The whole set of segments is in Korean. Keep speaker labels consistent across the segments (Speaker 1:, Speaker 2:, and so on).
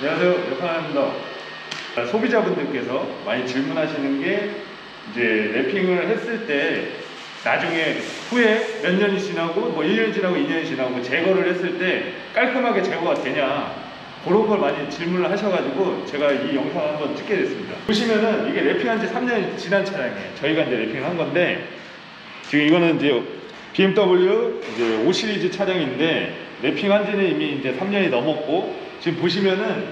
Speaker 1: 안녕하세요. 여파입니다. 소비자분들께서 많이 질문하시는 게 이제 랩핑을 했을 때 나중에 후에 몇 년이 지나고 뭐 1년 지나고 2년이 지나고 제거를 했을 때 깔끔하게 제거가 되냐 그런 걸 많이 질문을 하셔가지고 제가 이 영상을 한번 찍게 됐습니다. 보시면은 이게 랩핑한 지 3년이 지난 차량이에요. 저희가 이제 랩핑을 한 건데 지금 이거는 이제 BMW 이제 5 시리즈 차량인데 랩핑한 지는 이미 이제 3년이 넘었고 지금 보시면은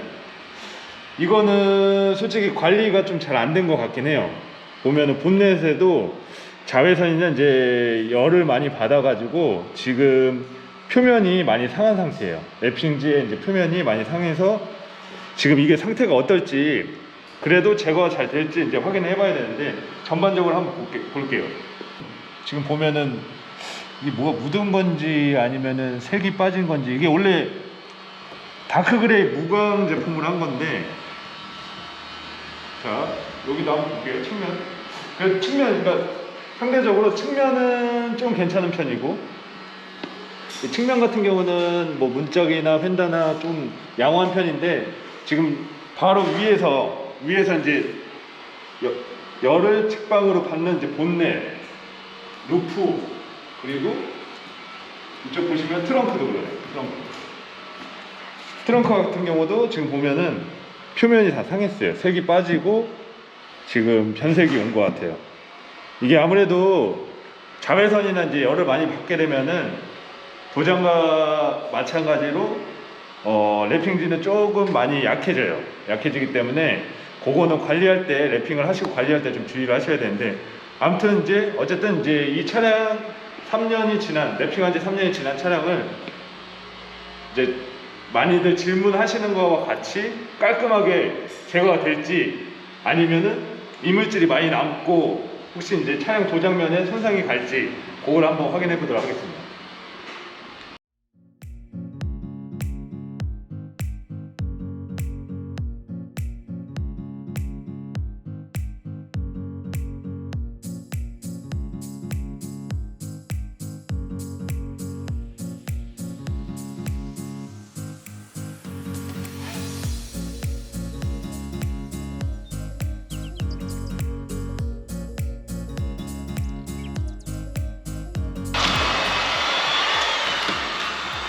Speaker 1: 이거는 솔직히 관리가 좀 잘 안 된 것 같긴 해요. 보면은 본넷에도 자외선이나 이제 열을 많이 받아가지고 지금 표면이 많이 상한 상태예요. 랩핑지의 이제 표면이 많이 상해서 지금 이게 상태가 어떨지 그래도 제거가 잘 될지 이제 확인해 봐야 되는데 전반적으로 한번 볼게, 볼게요. 지금 보면은 이게 뭐가 묻은 건지 아니면은 색이 빠진 건지 이게 원래 다크 그레이 무광 제품을 한 건데 자 여기도 한번 볼게요. 측면. 그 측면 그러니까 상대적으로 측면은 좀 괜찮은 편이고 이 측면 같은 경우는 뭐 문짝이나 펜다나 좀 양호한 편인데 지금 바로 위에서 위에서 이제 여- 열을 측방으로 받는 이제 본넷 루프 그리고 이쪽 보시면 트렁크도 그래요. 트렁크 트렁크 같은 경우도 지금 보면은 표면이 다 상했어요. 색이 빠지고 지금 변색이 온 것 같아요. 이게 아무래도 자외선이나 이제 열을 많이 받게 되면은 도장과 마찬가지로 어, 랩핑지는 조금 많이 약해져요. 약해지기 때문에 그거는 관리할 때 랩핑을 하시고 관리할 때 좀 주의를 하셔야 되는데 아무튼 이제 어쨌든 이제 이 차량 3년이 지난 랩핑한 지 3년이 지난 차량을 이제 많이들 질문하시는 거와 같이 깔끔하게 제거가 될지 아니면은 이물질이 많이 남고 혹시 이제 차량 도장면에 손상이 갈지 그걸 한번 확인해 보도록 하겠습니다.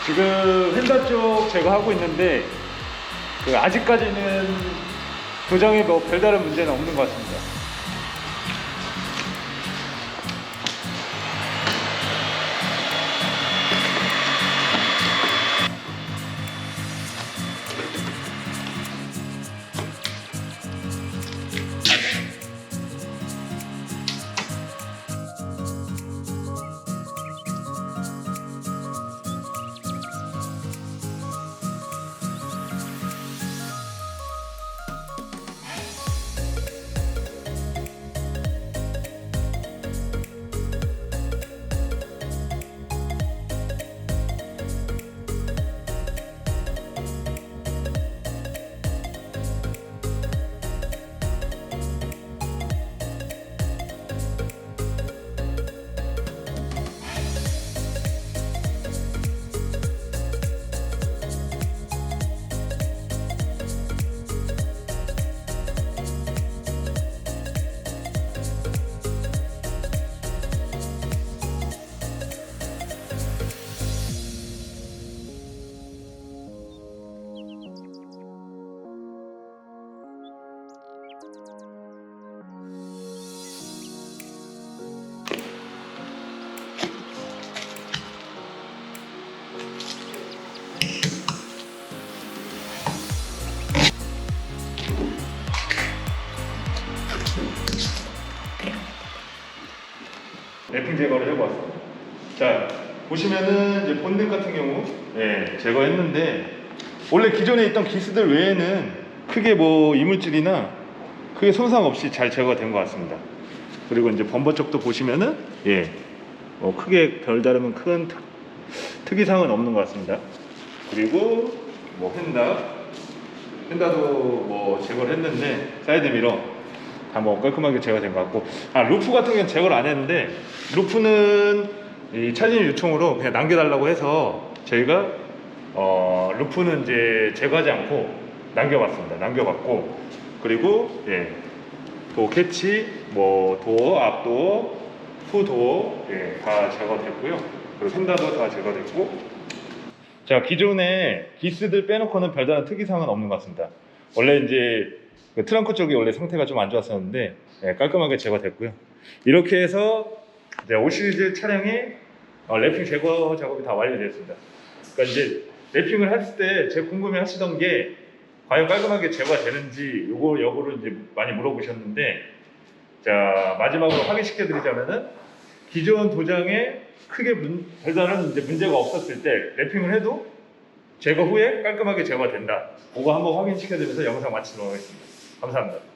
Speaker 1: 지금 휀다 쪽 제거하고 있는데 그 아직까지는 도장에 뭐 별다른 문제는 없는 것 같습니다. 랩핑 제거를 해보았습니다. 자 보시면은 이제 본넷 같은 경우 예, 제거했는데 원래 기존에 있던 기스들 외에는 크게 뭐 이물질이나 크게 손상 없이 잘 제거가 된 것 같습니다. 그리고 이제 범버 쪽도 보시면은 예, 뭐 크게 별다른 큰 특, 특이사항은 없는 것 같습니다. 그리고 뭐 펜다, 펜다도 뭐 제거를 했는데 사이드 미러 다 뭐 깔끔하게 제거된 것 같고 아 루프 같은 경우는 제거를 안 했는데 루프는 이 차진 요청으로 그냥 남겨달라고 해서 저희가 어 루프는 이제 제거하지 않고 남겨봤습니다. 남겨봤고 그리고 예, 도어 캐치, 뭐 도어, 앞도어, 후도어 예, 다 제거됐고요. 그리고 펜다도 다 제거됐고 자 기존에 기스들 빼놓고는 별다른 특이사항은 없는 것 같습니다. 원래 이제 그 트렁크 쪽이 원래 상태가 좀 안 좋았었는데 예, 깔끔하게 제거됐고요. 이렇게 해서 이제 5 시리즈 차량의 어, 랩핑 제거 작업이 다 완료됐습니다. 그러니까 이제 랩핑을 했을 때 제가 궁금해 하시던 게 과연 깔끔하게 제거가 되는지 요거 여부를 이제 많이 물어보셨는데 자 마지막으로 확인시켜 드리자면은 기존 도장에 크게 문, 별다른 이제 문제가 없었을 때 랩핑을 해도 제거 후에 깔끔하게 제거가 된다. 그거 한번 확인시켜 드리면서 영상 마치도록 하겠습니다. 감사합니다.